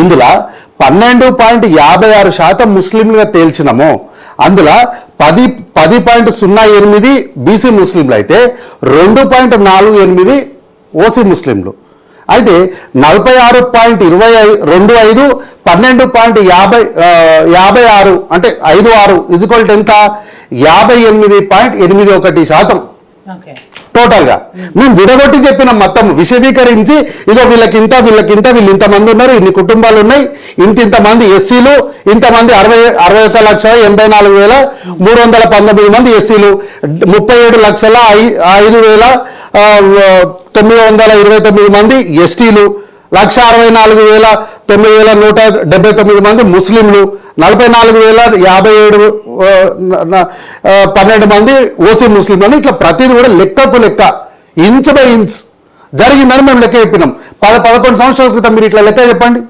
ఇందులో పన్నెండు పాయింట్ యాభై ఆరు శాతం ముస్లింలుగా తేల్చినాము. అందులో పది పది పాయింట్ సున్నా ఎనిమిది బీసీ ముస్లింలు అయితే రెండు పాయింట్ నాలుగు ఎనిమిది ఓసీ ముస్లింలు. అయితే నలభై ఆరు పాయింట్ ఇరవై ఐదు రెండు ఐదు పన్నెండు పాయింట్ యాభై యాభై ఆరు అంటే ఐదు ఆరు ఇజుకల్ ఎంత? యాభై ఎనిమిది పాయింట్ ఎనిమిది ఒకటి శాతం. టోటల్గా. మేము విడగొట్టి చెప్పినాం మొత్తం విశదీకరించి ఇదో వీళ్ళకి ఇంత వీళ్ళకి ఇంత వీళ్ళు ఇంతమంది ఉన్నారు ఇన్ని కుటుంబాలు ఉన్నాయి ఇంత ఇంతమంది ఎస్సీలు ఇంతమంది అరవై అరవై ఒక లక్షల ఎనభై నాలుగు వేల మూడు వందల పంతొమ్మిది మంది ఎస్సీలు ముప్పై ఏడు లక్షల ఐ- ఐదు వేల తొమ్మిది వందల ఇరవై తొమ్మిది మంది ఎస్టీలు లక్ష అరవై నాలుగు వేల తొమ్మిది వేల నూట డెబ్బై తొమ్మిది మంది ముస్లింలు నలభై నాలుగు వేల యాభై ఏడు పన్నెండు మంది ఓసీ ముస్లింలు అని ఇట్లా ప్రతిదీ కూడా లెక్కకు లెక్క ఇంచ్ బై ఇంచ్ జరిగిందని మేము లెక్క చెప్పినాం. పద పదకొండు సంవత్సరాల క్రితం మీరు ఇట్లా లెక్క చెప్పండి.